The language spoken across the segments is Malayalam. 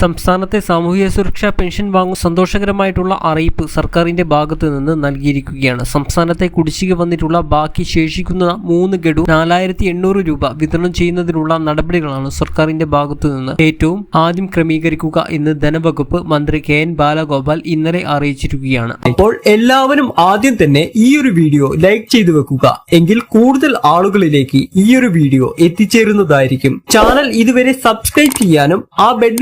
സംസ്ഥാനത്തെ സാമൂഹിക സുരക്ഷാ പെൻഷൻ വാങ്ങും സന്തോഷകരമായിട്ടുള്ള അറിയിപ്പ് സർക്കാരിന്റെ ഭാഗത്തു നിന്ന് നൽകിയിരിക്കുകയാണ്. സംസ്ഥാനത്തെ കുടിശ്ശിക വന്നിട്ടുള്ള ബാക്കി ശേഷിക്കുന്ന മൂന്ന് ഗഡു നാലായിരത്തി എണ്ണൂറ് രൂപ വിതരണം ചെയ്യുന്നതിനുള്ള നടപടികളാണ് സർക്കാരിന്റെ ഭാഗത്തു നിന്ന് ഏറ്റവും ആദ്യം ക്രമീകരിക്കുക എന്ന് ധനവകുപ്പ് മന്ത്രി കെ എൻ ബാലഗോപാൽ ഇന്നലെ അറിയിച്ചിരിക്കുകയാണ്. അപ്പോൾ എല്ലാവരും ആദ്യം തന്നെ ഈ ഒരു വീഡിയോ ലൈക്ക് ചെയ്തു വെക്കുക. എങ്കിൽ കൂടുതൽ ആളുകളിലേക്ക് ഈ ഒരു വീഡിയോ എത്തിച്ചേരുന്നതായിരിക്കും. ചാനൽ ഇതുവരെ സബ്സ്ക്രൈബ് ചെയ്യാനും ആ ബെഡ്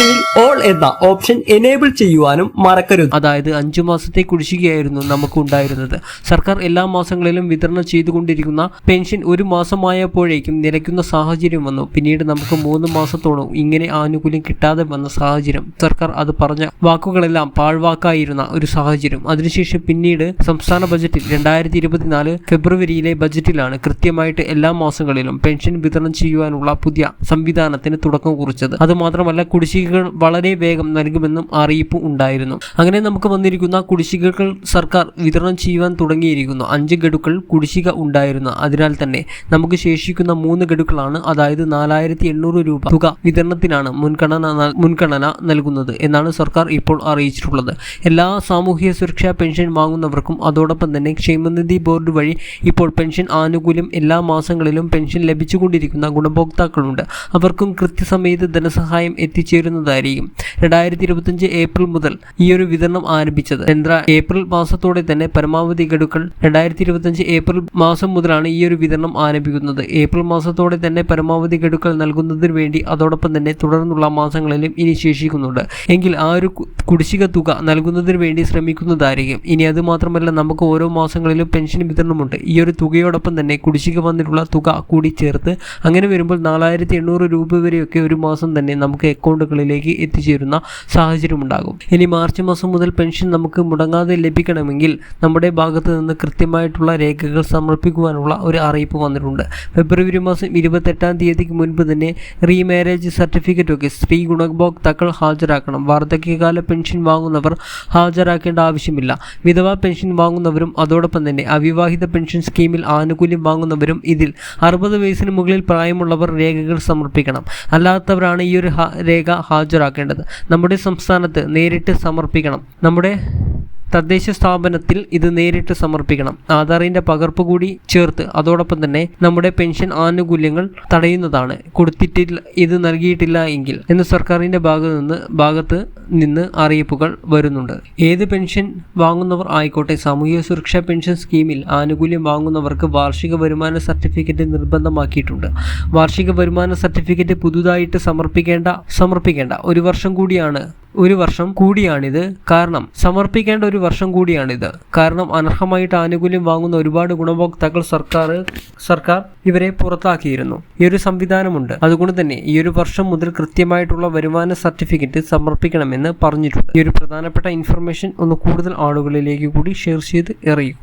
നോട്ടിഫിക്കേഷനിൽ ഓൾ എന്ന ഓപ്ഷൻ എനേബിൾ ചെയ്യുവാനും മറക്കരുത്. അതായത് അഞ്ചു മാസത്തെ കുടിശ്ശികയായിരുന്നു നമുക്ക് ഉണ്ടായിരുന്നത്. സർക്കാർ എല്ലാ മാസങ്ങളിലും വിതരണം ചെയ്തുകൊണ്ടിരിക്കുന്ന പെൻഷൻ ഒരു മാസമായപ്പോഴേക്കും നിലയ്ക്കുന്ന സാഹചര്യം വന്നു. പിന്നീട് നമുക്ക് മൂന്ന് മാസത്തോളം ഇങ്ങനെ ആനുകൂല്യം കിട്ടാതെ വന്ന സാഹചര്യം. സർക്കാർ അത് പറഞ്ഞ വാക്കുകളെല്ലാം പാഴ്വാക്കായിരുന്ന ഒരു സാഹചര്യം. അതിനുശേഷം പിന്നീട് സംസ്ഥാന ബജറ്റിൽ രണ്ടായിരത്തി ഇരുപത്തിനാല് ഫെബ്രുവരിയിലെ ബജറ്റിലാണ് കൃത്യമായിട്ട് എല്ലാ മാസങ്ങളിലും പെൻഷൻ വിതരണം ചെയ്യുവാനുള്ള പുതിയ സംവിധാനത്തിന് തുടക്കം കുറിച്ചത്. അത് മാത്രമല്ല കുടിശ്ശികകൾ വളരെ വേഗം നൽകുമെന്നും അറിയിപ്പ് ഉണ്ടായിരുന്നു. അങ്ങനെ നമുക്ക് വന്നിരിക്കുന്ന കുടിശ്ശികകൾ സർക്കാർ വിതരണം ചെയ്യുവാൻ തുടങ്ങിയിരിക്കുന്നു. അഞ്ച് ഗഡുക്കൾ കുടിശ്ശിക ഉണ്ടായിരുന്നു. അതിനാൽ തന്നെ നമുക്ക് ശേഷിക്കുന്ന മൂന്ന് ഗഡുക്കളാണ് അതായത് നാലായിരത്തി എണ്ണൂറ് രൂപ തുക വിതരണത്തിനാണ് മുൻഗണന മുൻഗണന നൽകുന്നത് എന്നാണ് സർക്കാർ ഇപ്പോൾ അറിയിച്ചിട്ടുള്ളത്. എല്ലാ സാമൂഹ്യ സുരക്ഷാ പെൻഷൻ വാങ്ങുന്നവർക്കും അതോടൊപ്പം തന്നെ ക്ഷേമനിധി ബോർഡ് വഴി ഇപ്പോൾ പെൻഷൻ ആനുകൂല്യം എല്ലാ മാസങ്ങളിലും പെൻഷൻ ലഭിച്ചുകൊണ്ടിരിക്കുന്ന ഗുണഭോക്താക്കളുണ്ട്. അവർക്കും കൃത്യസമയത്ത് ധനസഹായം എത്തിച്ചേരുന്നതായിരിക്കും രണ്ടായിരത്തി ഇരുപത്തിയഞ്ച് ഏപ്രിൽ മുതൽ ഈ ഒരു വിതരണം ആരംഭിച്ചത്. ചന്ദ്ര ഏപ്രിൽ മാസത്തോടെ തന്നെ പരമാവധി ഗഡുക്കൾ രണ്ടായിരത്തി ഇരുപത്തിയഞ്ച് ഏപ്രിൽ മാസം മുതലാണ് ഈ ഒരു വിതരണം ആരംഭിക്കുന്നത്. ഏപ്രിൽ മാസത്തോടെ തന്നെ പരമാവധി ഗഡുക്കൾ നൽകുന്നതിന് വേണ്ടി അതോടൊപ്പം തന്നെ തുടർന്നുള്ള മാസങ്ങളിലും ഇനി ശേഷിക്കുന്നുണ്ട്. എങ്കിൽ ആ ഒരു കുടിശ്ശിക തുക നൽകുന്നതിന് വേണ്ടി ശ്രമിക്കുന്നതായിരിക്കും. ഇനി അത് മാത്രമല്ല നമുക്ക് ഓരോ മാസങ്ങളിലും പെൻഷൻ വിതരണമുണ്ട്. ഈ ഒരു തുകയോടൊപ്പം തന്നെ കുടിശ്ശിക വന്നിട്ടുള്ള തുക കൂടി ചേർത്ത് അങ്ങനെ വരുമ്പോൾ നാലായിരത്തി എണ്ണൂറ് രൂപ വരെയൊക്കെ ഒരു മാസം തന്നെ നമുക്ക് അക്കൗണ്ടുകളിലേക്ക് എത്തിച്ചേരുന്ന സാഹചര്യം ഉണ്ടാകും ഇനി മാർച്ച് മാസം മുതൽ പെൻഷൻ നമുക്ക് മുടങ്ങാതെ ലഭിക്കണമെങ്കിൽ നമ്മുടെ ഭാഗത്ത് നിന്ന് കൃത്യമായിട്ടുള്ള രേഖകൾ സമർപ്പിക്കുവാനുള്ള ഒരു അറിയിപ്പ് വന്നിട്ടുണ്ട്. ഫെബ്രുവരി മാസം ഇരുപത്തെട്ടാം തീയതിക്ക് മുൻപ് തന്നെ റീമാരേജ് സർട്ടിഫിക്കറ്റ് ഒക്കെ സ്ത്രീ ഗുണഭോക്താക്കൾ ഹാജരാക്കണം. വാർദ്ധക്യകാല പെൻഷൻ വാങ്ങുന്നവർ ഹാജരാക്കേണ്ട ആവശ്യമില്ല. വിധവാ പെൻഷൻ വാങ്ങുന്നവരും അതോടൊപ്പം തന്നെ അവിവാഹിത പെൻഷൻ സ്കീമിൽ ആനുകൂല്യം വാങ്ങുന്നവരും ഇതിൽ അറുപത് വയസ്സിന് മുകളിൽ പ്രായമുള്ളവർ രേഖകൾ സമർപ്പിക്കണം. അല്ലാത്തവരാണ് ഈ ഒരു രേഖ ഹാജരാക്കേണ്ടത്. നമ്മുടെ സംസ്ഥാനത്ത് നേരിട്ട് സമർപ്പിക്കണം. നമ്മുടെ തദ്ദേശ സ്ഥാപനത്തിൽ ഇത് നേരിട്ട് സമർപ്പിക്കണം. ആധാറിന്റെ പകർപ്പ് കൂടി ചേർത്ത് അതോടൊപ്പം തന്നെ നമ്മുടെ പെൻഷൻ ആനുകൂല്യങ്ങൾ തടയുന്നതാണ്. കൊടുത്തിട്ടില്ല ഇത് നൽകിയിട്ടില്ല എങ്കിൽ എന്ന് സർക്കാരിന്റെ ഭാഗത്ത് നിന്ന് ഭാഗത്ത് നിന്ന് അറിയിപ്പുകൾ വരുന്നുണ്ട്. ഏത് പെൻഷൻ വാങ്ങുന്നവർ ആയിക്കോട്ടെ സാമൂഹിക സുരക്ഷാ പെൻഷൻ സ്കീമിൽ ആനുകൂല്യം വാങ്ങുന്നവർക്ക് വാർഷിക വരുമാന സർട്ടിഫിക്കറ്റ് നിർബന്ധമാക്കിയിട്ടുണ്ട്. വാർഷിക വരുമാന സർട്ടിഫിക്കറ്റ് പുതുതായിട്ട് സമർപ്പിക്കേണ്ട സമർപ്പിക്കേണ്ട ഒരു വർഷം കൂടിയാണ് ഒരു വർഷം കൂടിയാണിത്. കാരണം സമർപ്പിക്കേണ്ട ഒരു വർഷം കൂടിയാണിത്. കാരണം അനർഹമായിട്ട് ആനുകൂല്യം വാങ്ങുന്ന ഒരുപാട് ഗുണഭോക്താക്കൾ സർക്കാർ സർക്കാർ ഇവരെ പുറത്താക്കിയിരുന്നു. ഈ ഒരു സംവിധാനമുണ്ട്. അതുകൊണ്ട് തന്നെ ഈ ഒരു വർഷം മുതൽ കൃത്യമായിട്ടുള്ള വരുമാന സർട്ടിഫിക്കറ്റ് സമർപ്പിക്കണമെന്ന് പറഞ്ഞിട്ടുണ്ട്. ഈ ഒരു പ്രധാനപ്പെട്ട ഇൻഫർമേഷൻ ഒന്ന് കൂടുതൽ ആളുകളിലേക്ക് കൂടി ഷെയർ ചെയ്ത് അറിയിക്കുക.